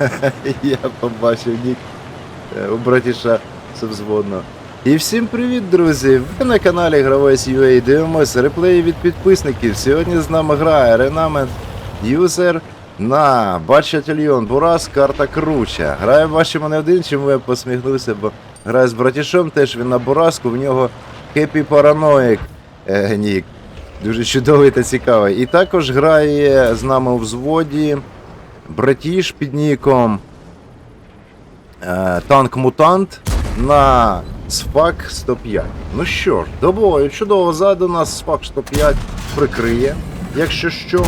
Я побачив нік е, у братіша Совзводно. І всім привіт, друзі! Ви на каналі Гравець UA дивимося реплеї від підписників. Сьогодні з нами грає Ренамент Юзер на Бачательйон Бурас, карта круча. Грає бачимо не один, чому я посміхнувся, бо грає з братішом, теж він на Бураску, в нього Хеппі Параноїк нік. Дуже чудовий та цікавий. І також грає з нами у взводі братіш під ніком е, танк Мутант на СФАК 105. Ну що ж, до бою, чудово, ззаду нас СФАК 105 прикриє, якщо що.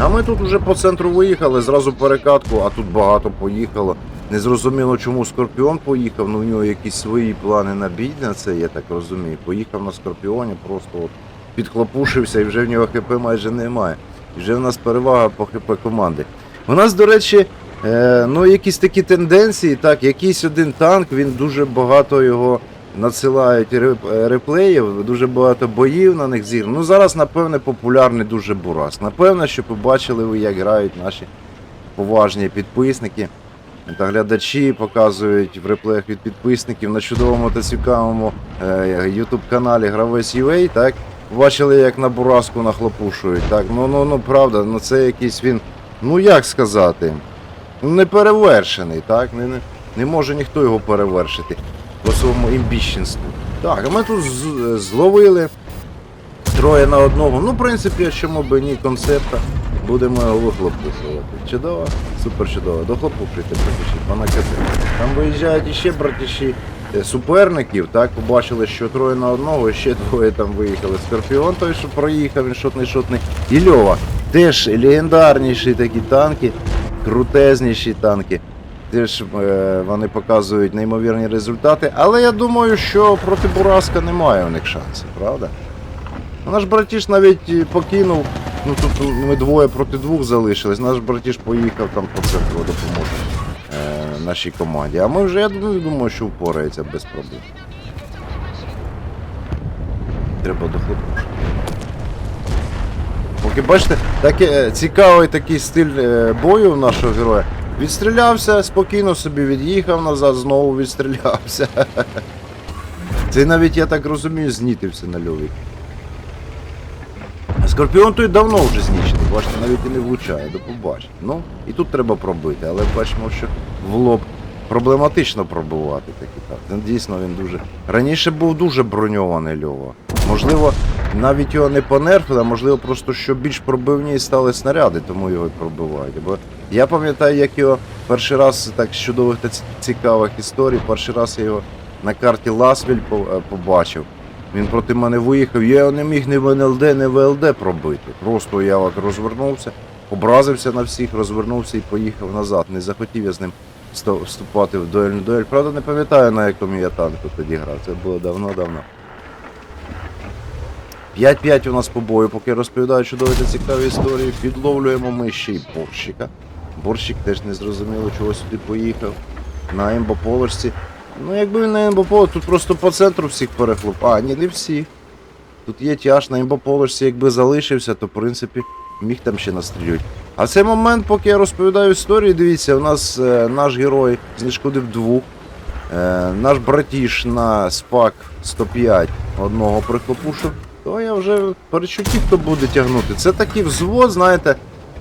А ми тут вже по центру виїхали, зразу перекатку, а тут багато поїхало. Незрозуміло, чому Скорпіон поїхав, ну в нього якісь свої плани на бій на це, я так розумію. Поїхав на Скорпіоні, просто от підхлопушився і вже в нього ХП майже немає. І вже в нас перевага по ХП команди. У нас, до речі, е, ну якісь такі тенденції, так, якийсь один танк, він дуже багато його надсилають реп- е, реплеїв, дуже багато боїв на них зір. Ну зараз, напевне, популярний дуже Бурас. Напевно, що побачили ви, як грають наші поважні підписники та глядачі, показують в реплеях від підписників на чудовому та цікавому е, YouTube каналі Гравець UA, так? Бачили, як на Бураску нахлопушують. Так, ну ну ну правда, ну це якийсь він. Ну як сказати? Ну, не перевершений, так? Не, не, не може ніхто його перевершити по своєму імбіщенству. Так, а ми тут зловили троє на одного. Ну, в принципі, а чому би ні концепта. Будемо його вихлопушувати. Чудово, супер чудово. Дохлопушуйте, братіші, вона казе. Там виїжджають іще братіші е, суперників, так, побачили, що троє на одного, ще двоє там виїхали. Скорпіон той, що проїхав, він шотний шотний. І Льова. Теж легендарніші такі танки, крутезніші танки. Теж е, вони показують неймовірні результати. Але я думаю, що проти Бураска немає у них шансів, правда? Ну, Наш братіш навіть покинув. Ну тут ми двоє проти двох залишились. Наш братіш поїхав там по центру допоможе е, нашій команді. А ми вже, я думаю, що впорається без проблем. Треба дохлопушити. Поки бачите, таке, е, цікавий такий стиль е, бою нашого героя. Відстрілявся, спокійно собі від'їхав назад, знову відстрілявся. Це навіть, я так розумію, знітився на льові. Скорпіон той давно вже знищений, бачите, навіть і не влучає, до побачення. Ну, і тут треба пробити, але бачимо, що в лоб проблематично пробувати таки так. Дійсно він дуже. Раніше був дуже броньований Льова. Можливо, навіть його не понерфили, а можливо, просто що більш пробивні стали снаряди, тому його і пробивають. Бо я пам'ятаю, як його перший раз так з чудових та цікавих історій, перший раз я його на карті Ласвіль е, побачив. Він проти мене виїхав, я його не міг ні в НЛД, ні в ЛД пробити. Просто я от розвернувся, образився на всіх, розвернувся і поїхав назад. Не захотів я з ним вступати в дуельну дуель. Правда, не пам'ятаю, на якому я танку тоді грав. Це було давно-давно. 5-5 у нас по бою, поки розповідаю чудові та цікаві історії. Підловлюємо ми ще й борщика. Борщик теж не зрозуміло, чого сюди поїхав. На імбополочці. Ну, якби він на імбополочці, тут просто по центру всіх перехлоп. А, ні, не всі. Тут є тяж на імбополочці, якби залишився, то в принципі міг там ще настрілювати. А в цей момент, поки я розповідаю історію, дивіться, у нас е, наш герой знешкодив двох. Е, наш братіш на спак 105 одного прихлопушив, то я вже перечуттів, хто буде тягнути. Це такий взвод, знаєте,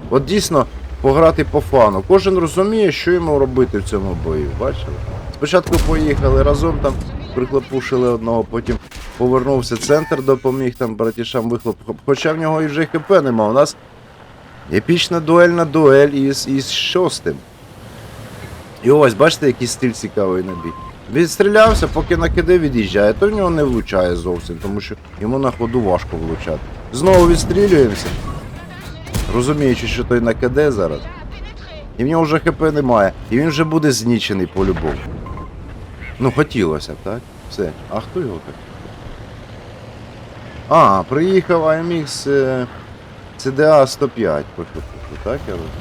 от дійсно пограти по фану. Кожен розуміє, що йому робити в цьому бою. Бачили? Спочатку поїхали разом там, прихлопушили одного, потім повернувся центр, допоміг там братішам вихлоп. Хоча в нього і вже ХП нема. У нас епічна дуельна дуель із, із шостим. І ось, бачите, який стиль цікавий на бій. Відстрілявся, поки на КД від'їжджає, то в нього не влучає зовсім, тому що йому на ходу важко влучати. Знову відстрілюємося, розуміючи, що той на КД зараз. І в нього вже ХП немає. І він вже буде знічений по-любому. Ну, хотілося б, так? Все. А хто його так? А, приїхав AMX е, CDA 105 по так я розумію?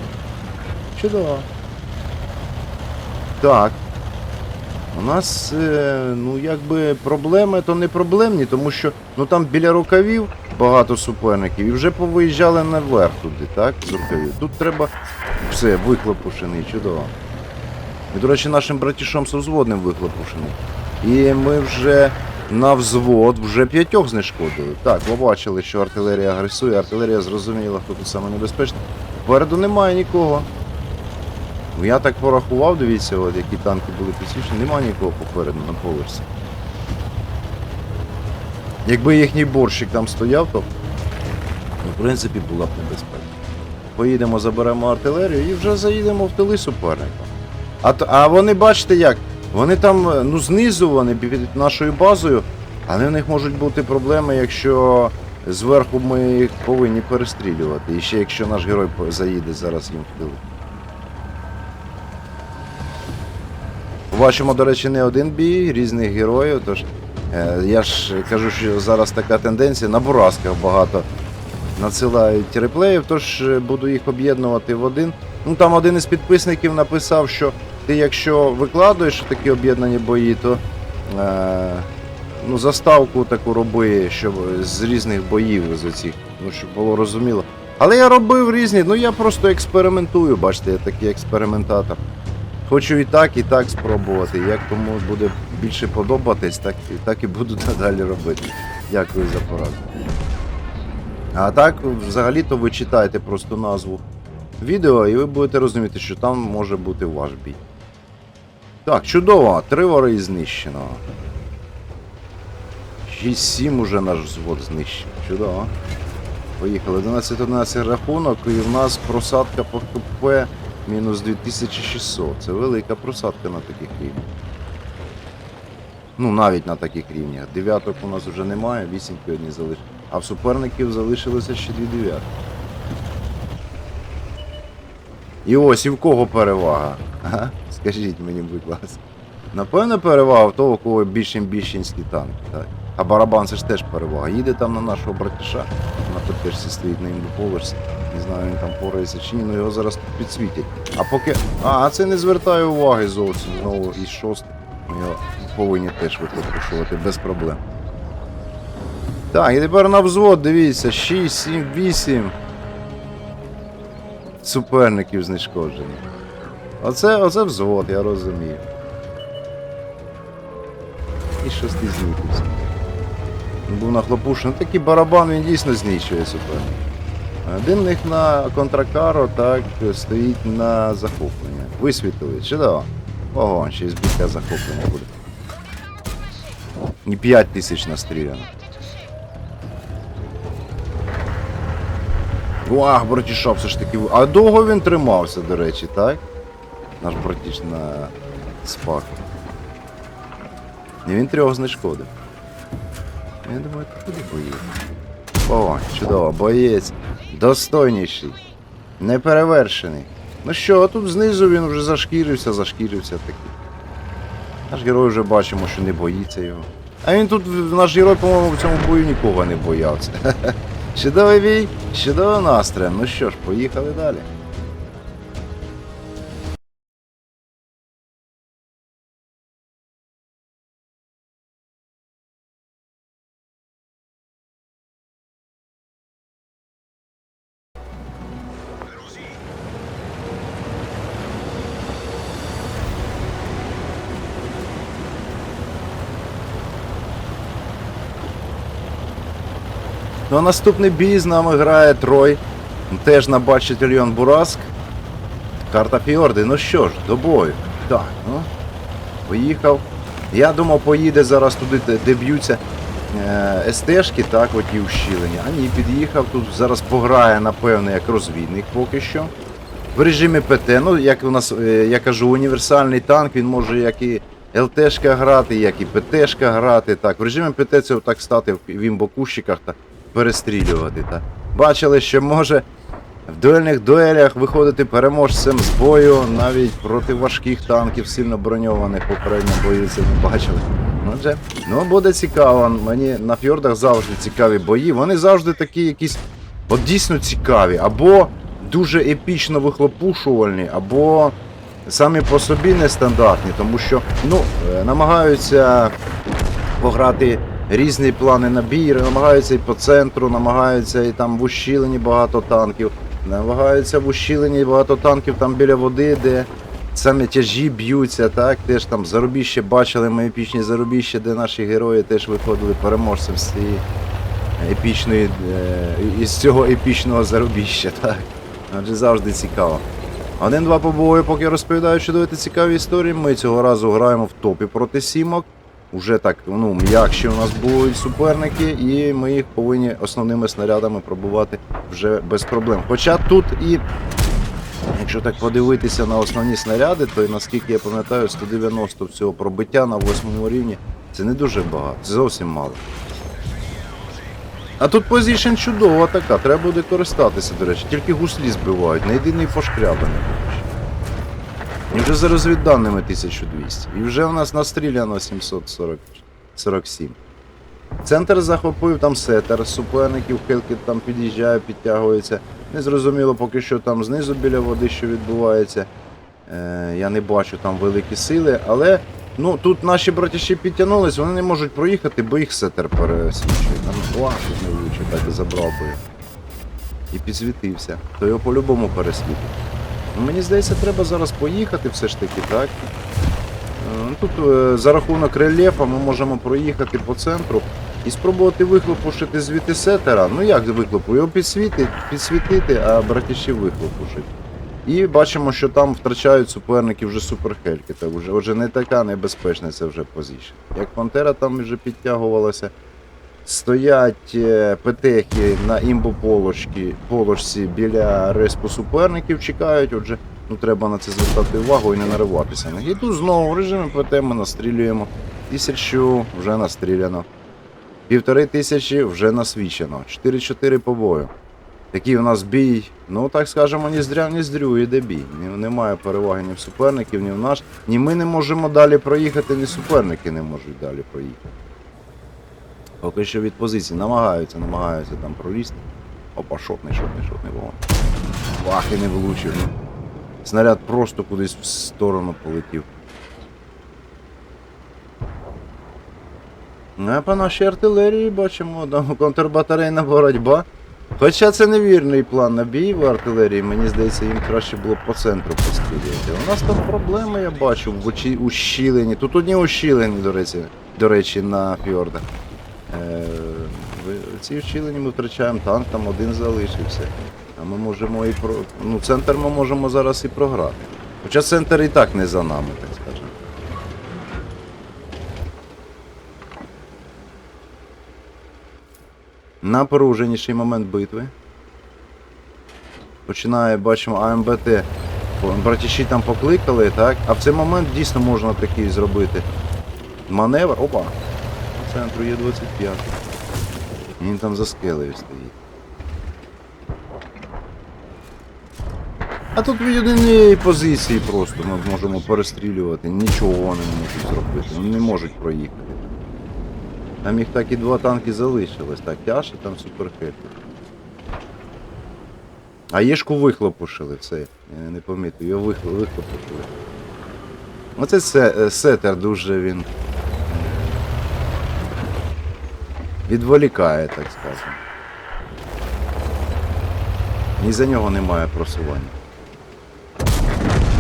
Чудово. Так. У нас, е, ну, якби проблеми, то не проблемні, тому що ну там біля рукавів багато суперників і вже повиїжджали наверх туди, так? З рукавів. Тут треба все, виклопушений, чудово. І, до речі, нашим братішом совзводним вихлопушений. І ми вже на взвод вже п'ятьох знешкодили. Так, ви бачили, що артилерія агресує, артилерія зрозуміла, хто тут саме небезпечний. Попереду немає нікого. Я так порахував, дивіться, от які танки були підсвічені, немає нікого попереду на поверсі. Якби їхній борщик там стояв, то ну, в принципі була б небезпека. Поїдемо, заберемо артилерію і вже заїдемо в тили суперника. А, а вони бачите як? Вони там, ну знизу вони під нашою базою, але в них можуть бути проблеми, якщо зверху ми їх повинні перестрілювати. І ще якщо наш герой заїде зараз їм в тили. Бачимо, до речі, не один бій різних героїв. Тож е, я ж кажу, що зараз така тенденція на бурасках багато надсилають реплеїв, тож е, буду їх об'єднувати в один. Ну там один із підписників написав, що ти якщо викладуєш такі об'єднані бої, то е, ну, заставку таку роби, щоб з різних боїв з оцих, ну щоб було розуміло. Але я робив різні, ну я просто експериментую, бачите, я такий експериментатор. Хочу і так, і так спробувати. Як кому буде більше подобатись, так, і- так і буду надалі робити. Дякую за пораду. А так, взагалі-то ви читаєте просто назву відео, і ви будете розуміти, що там може бути ваш бій. Так, чудово, три вори знищено. 6-7 уже наш взвод знищено. Чудово. Поїхали. 11-11 рахунок, і в нас просадка по КП мінус 2600. Це велика просадка на таких рівнях. Ну, навіть на таких рівнях. Дев'яток у нас вже немає, вісімки одні залишилися. А в суперників залишилося ще дві дев'ятки. І ось і в кого перевага? Ага? Скажіть мені, будь ласка. Напевно, перевага в того, у кого більш більшинські танки. Так. А барабан це ж теж перевага. Їде там на нашого братіша, на ПТшці стоїть на імбоповерсі. Не знаю, він там порається чи ні, але його зараз тут підсвітять. А поки. А, це не звертає уваги зовсім. Знову із шостий. Ми його повинні теж викликушувати без проблем. Так, і тепер на взвод, дивіться, 6, 7, 8 суперників знешкоджені. Оце, оце взвод, я розумію. І шостий зніківся. Був нахлопушений. Такий барабан він дійсно знищує суперник. Один них на контракаро так стоїть на захоплення. Висвітили, чудово. Ого, ще й збиття захоплення буде. І 5 тисяч настріляно. Вах, братіша, все ж таки. А довго він тримався, до речі, так? Наш братіш на спак. І він трьох знешкодив. Я думаю, куди боїв? О, чудово, боєць. Достойніший. Неперевершений. Ну що, а тут знизу він вже зашкірився, зашкірився такий. Наш герой вже бачимо, що не боїться його. А він тут, наш герой, по-моєму, в цьому бою нікого не боявся. Чудовий бій, чудовий настрій. Ну що ж, поїхали далі. Ну а наступний бій з нами грає Трой. Теж на бачительйон Бураск. Карта Фіорди. Ну що ж, до бою. Так, ну. Поїхав. Я думав, поїде зараз туди, де- б'ються е, СТшки, так, оті ущілення. А ні, під'їхав тут, зараз пограє, напевно, як розвідник поки що. В режимі ПТ, ну, як у нас, е, я кажу, універсальний танк, він може як і ЛТшка грати, як і ПТшка грати. Так, в режимі ПТ це так стати в імбокущиках перестрілювати. Так. Бачили, що може в дуельних дуелях виходити переможцем з бою навіть проти важких танків, сильно броньованих попередньо бою це не бачили. Ну, Отже, ну буде цікаво. Мені на фьордах завжди цікаві бої. Вони завжди такі якісь от дійсно цікаві. Або дуже епічно вихлопушувальні, або самі по собі нестандартні, тому що ну, е, намагаються пограти різні плани на бій, намагаються і по центру, намагаються і там в ущіленні багато танків, намагаються в ущіленні багато танків там біля води, де саме тяжі б'ються, так, теж там зарубіще бачили ми епічні зарубіща, де наші герої теж виходили переможцем з цієї епічної, е, із цього епічного зарубіща, так. Адже завжди цікаво. Один-два побої, поки розповідаю чудові та цікаві історії. Ми цього разу граємо в топі проти сімок. Уже так, ну, м'якші у нас будуть суперники, і ми їх повинні основними снарядами пробувати вже без проблем. Хоча тут і, якщо так подивитися на основні снаряди, то наскільки я пам'ятаю, 190 всього пробиття на восьмому рівні це не дуже багато, це зовсім мало. А тут позішн чудова така, треба буде користатися, до речі. Тільки гуслі збивають, не єдиний пошкрябаний. І вже за розвідданими 1200. І вже у нас настріляно 747. Центр захопив там сетер суперників, Хелкіт там під'їжджає, підтягується. Незрозуміло поки що там знизу біля води, що відбувається. Е, я не бачу там великі сили, але ну, тут наші братіші підтягнулись, вони не можуть проїхати, бо їх сетер пересвічує. Там флаг не влучив, так і забрав би. І підсвітився. То його по-любому пересвітить. Мені здається, треба зараз поїхати все ж таки, так? Е, ну, Тут е, за рахунок рельєфа ми можемо проїхати по центру і спробувати вихлопушити звідти сетера. Ну як вихлопу? Його підсвітити, підсвітити, а братіші вихлопушить. І бачимо, що там втрачають суперники вже суперхельки. Так вже, вже не така небезпечна це вже позиція. Як Пантера там вже підтягувалася. Стоять е, петехи на імбо полочці, полочці біля респу суперників, чекають. Отже, ну треба на це звертати увагу і не нариватися. І тут знову в режимі ПТ ми настрілюємо. Тисячу вже настріляно. Півтори тисячі вже насвічено. 4-4 по бою. Такий у нас бій, ну так скажемо, ні здря, ні здрю, іде бій. Немає переваги ні в суперників, ні в наш. Ні ми не можемо далі проїхати, ні суперники не можуть далі проїхати. Поки що від позиції намагаються, намагаються там пролізти. Опа, шотний, шотний, шотний вогонь. Вах, і не влучив. Снаряд просто кудись в сторону полетів. Ну, а по нашій артилерії бачимо, там контрбатарейна боротьба. Хоча це невірний план на бій в артилерії, мені здається, їм краще було по центру постріляти. У нас там проблеми, я бачу, в очі ущілені. Тут одні ущілені, до речі, до речі, на фьордах. Е, ці ущілені ми втрачаємо танк, там один залишився. А ми можемо і про. Ну, центр ми можемо зараз і програти. Хоча центр і так не за нами, так скажемо. Напруженіший момент битви. Починає, бачимо, АМБТ. Братіші там покликали, так? А в цей момент дійсно можна такий зробити. Маневр. Опа! Центру є 25. Він там за скелею стоїть. А тут від однієї позиції просто ми можемо перестрілювати. Нічого вони не можуть зробити. Вони не можуть проїхати. Там їх так і два танки залишилось. Так, Тяша там суперхепі. А Єшку вихлопушили, все. Я не помітив, його вихло- вихлопушили. Оце е, сетер дуже він. е, Відволікає, так скажемо. І за нього немає просування.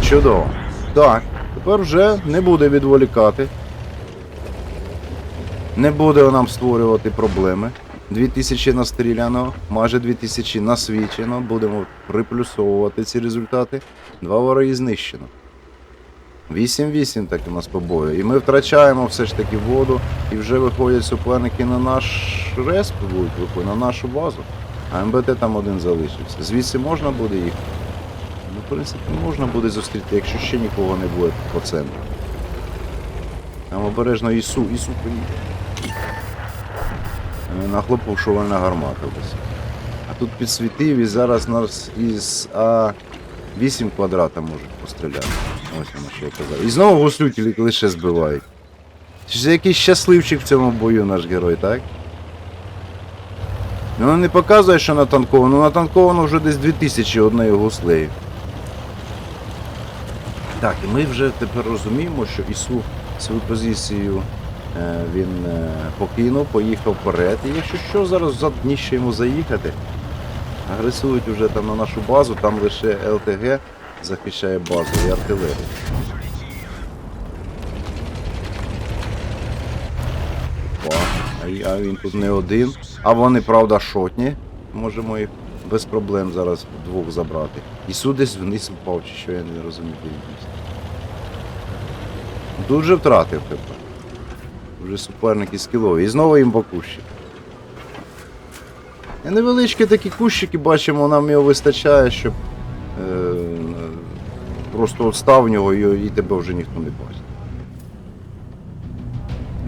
Чудово. Так, тепер вже не буде відволікати. Не буде нам створювати проблеми. 2000 настріляно, майже 2000 насвічено. Будемо приплюсовувати ці результати. Два вороги знищено. 8-8 так у нас по бою. І ми втрачаємо все ж таки воду. І вже виходять суперники на наш респ будуть виходити, на нашу базу. А МБТ там один залишився. Звідси можна буде їх? Ну, в принципі, можна буде зустріти, якщо ще нікого не буде по центру. Там обережно Ісу, Ісу приїде. Е, Нахлопушувальна гармата десь. А тут підсвітив і зараз нас із А8 квадрата можуть постріляти. Ось воно що я казав. І знову гуслюки лише збивають. Ж якийсь щасливчик в цьому бою наш герой, так? Ну не показує, що натанковано, натанковано вже десь 2000 однею гуслею. Так, і ми вже тепер розуміємо, що Ісу свою позицію е, він е, покинув, поїхав вперед. І якщо що, зараз зад дніще йому заїхати. Агресують вже там на нашу базу, там лише ЛТГ захищає базу і артилерію. О, а він тут не один. А вони, правда, шотні. Можемо їх без проблем зараз двох забрати. І судись вниз впав, чи що я не розумію. Дуже втратив тепер. Вже суперники скілові. І знову їм по кущі. Невеличкі такі кущики бачимо, нам його вистачає, щоб е просто став в нього і, і тебе вже ніхто не бачить.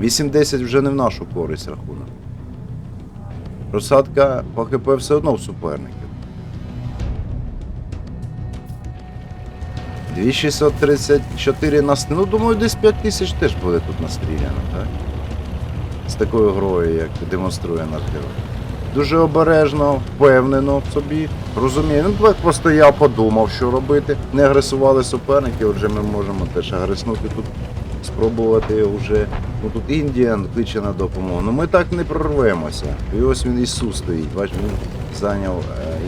8-10 вже не в нашу користь рахунок. Розсадка по ХП все одно в суперників. 2634 нас. Ну, думаю, десь 5000 теж буде тут настріляно, так? З такою грою, як демонструє наш герой. Дуже обережно, впевнено в собі. Розумію. Ну, так просто я подумав, що робити. Не агресували суперники, отже ми можемо теж агреснути тут, спробувати вже. Ну тут Індіан кличе на допомогу. Ну ми так не прорвемося. І ось він Ісус стоїть, бач, він зайняв е.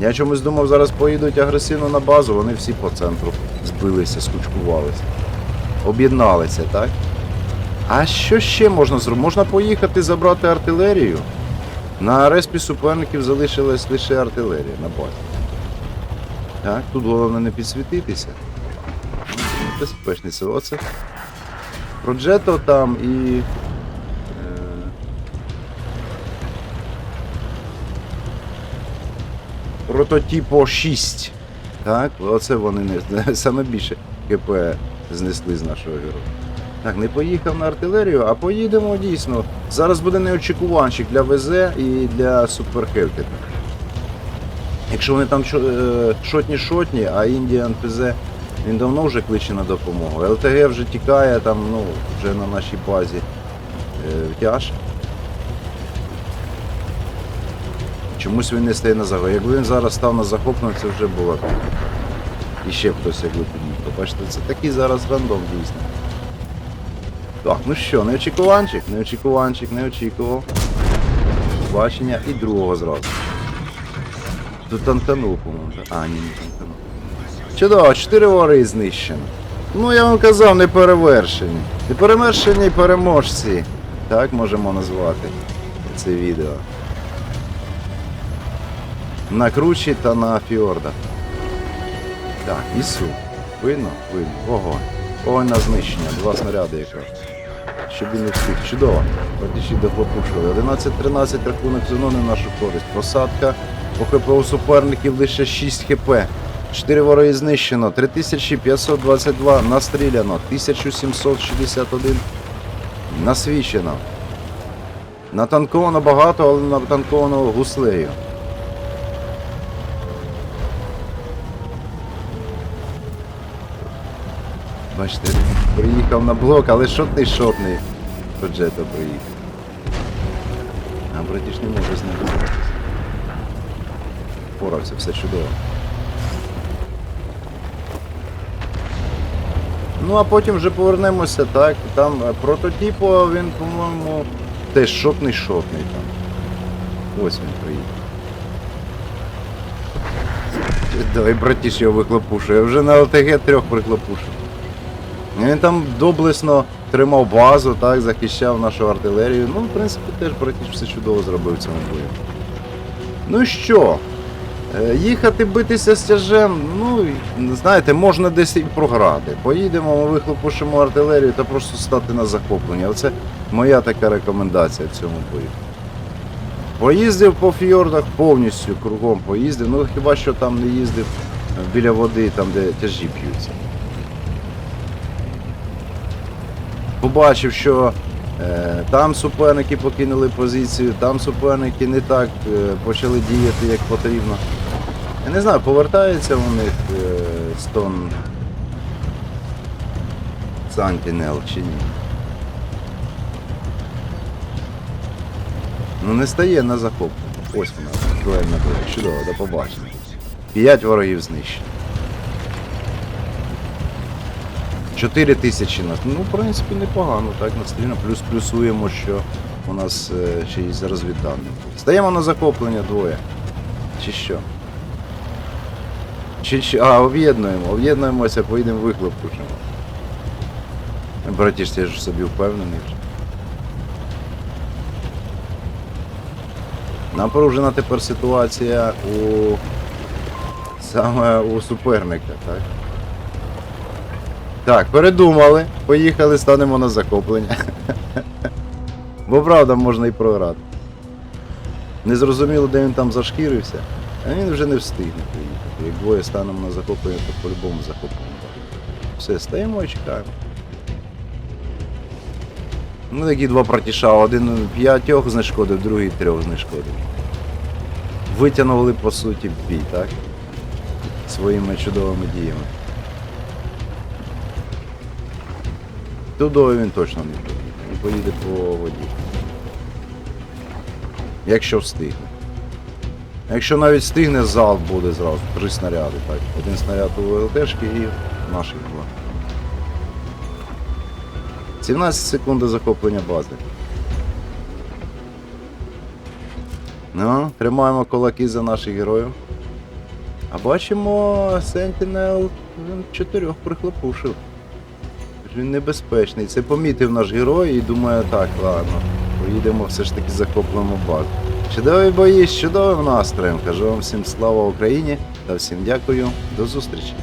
Я чомусь думав, зараз поїдуть агресивно на базу, вони всі по центру збилися, скучкувалися. Об'єдналися, так? А що ще можна зробити? Можна поїхати забрати артилерію. На респі суперників залишилась лише артилерія на базі. Так, тут головне не підсвітитися. Безпечниця. Оце. Проджето там і. Е... Прототипо 6. Так, оце вони не саме більше КП знесли з нашого героя. Так, не поїхав на артилерію, а поїдемо дійсно. Зараз буде неочікуванчик для ВЗ і для Суперхелкета. Якщо вони там шотні-шотні, а Індіан ПЗ він давно вже кличе на допомогу. ЛТГ вже тікає там, ну, вже на нашій базі е, тяж. Чомусь він не стає на захоп. Якби він зараз став на захоплення, це вже було. І ще хтось якби під'їхав. Бачите, це такий зараз рандом дійсно. Так, ну що, неочікуванчик, неочікуванчик, не очікував. Бачення і другого зразу. Тут танканув, по-моєму. А, ні, не танканув. Чудово, 4 вори знищено. Ну, я вам казав, не перевершені. Не перевершені переможці. Так можемо назвати це відео. На кручі та на фіордах. Так, ісу. Видно? Видно. Вогонь. Вогонь на знищення. Два снаряди якраз. Щоб він не встиг. Чудово. Партіші дохлопушили. 11-13 рахунок зону не нашу користь. Посадка. По ХП у суперників лише 6 хп. 4 вороги знищено. 3522 настріляно. 1761 насвічено. Натанковано багато, але натанковано гуслею. Бачите, приїхав на блок, але шотний шотний. Проджето приїхав. А братіш не може з ним боротися. Порався, все чудово. Ну а потім вже повернемося, так. Там е, прототипо він, по-моєму, теж шотний шотний там. Ось він приїхав. Давай, братіш, його вихлопушує. Я вже на ЛТГ трьох прихлопушив. Він там доблесно тримав базу, так, захищав нашу артилерію. Ну, в принципі, теж братіш все чудово зробив цьому бою. Ну що? е, Їхати битися з тяжем, ну, знаєте, можна десь і програти. Поїдемо, ми вихлопушимо артилерію та просто стати на захоплення. Оце моя така рекомендація в цьому бою. Поїздив по фьордах повністю кругом поїздив, ну хіба що там не їздив біля води, там де тяжі п'ються. Побачив, що е, там суперники покинули позицію, там суперники не так е, почали діяти, як потрібно. Я не знаю, повертається у них е, стон Сантінел чи ні. Ну не стає на захоп. Ось вона, дуельна броня. Чудово, до побачення. П'ять ворогів знищено. 4 тисячі нас. Ну, в принципі, непогано, так, настрільно. Плюс плюсуємо, що у нас е, ще й зараз віддане. Стаємо на захоплення двоє. Чи що? Чи, чи, а, об'єднуємо, об'єднуємося, поїдемо вихлоп пушимо. Братіш, ти ж собі впевнений. Напружена тепер ситуація у саме у суперника, так? Так, передумали. Поїхали, станемо на захоплення. Бо правда можна і програти. Не зрозуміло, де він там зашкірився, а він вже не встигне приїхати. Як двоє станемо на захоплення, то по-любому захоплення. Все, стоїмо і чекаємо. Ну, такі два братіша, один п'ятьох знешкодив, другий трьох знешкодив. Витягнули, по суті, бій, так? Своїми чудовими діями. Тудою він точно не поїде. Він поїде по воді. Якщо встигне. Якщо навіть встигне, залп буде зразу. Три снаряди, так. Один снаряд у ЛТшки і наших два. 17 секунд до захоплення бази. Ну, тримаємо кулаки за наших героїв. А бачимо, Sentinel він чотирьох прихлопушив. Він небезпечний. Це помітив наш герой і думає, так, ладно, поїдемо все ж таки захоплимо базу. Чудові бої з чудовим настроєм. Кажу вам всім слава Україні та всім дякую. До зустрічі.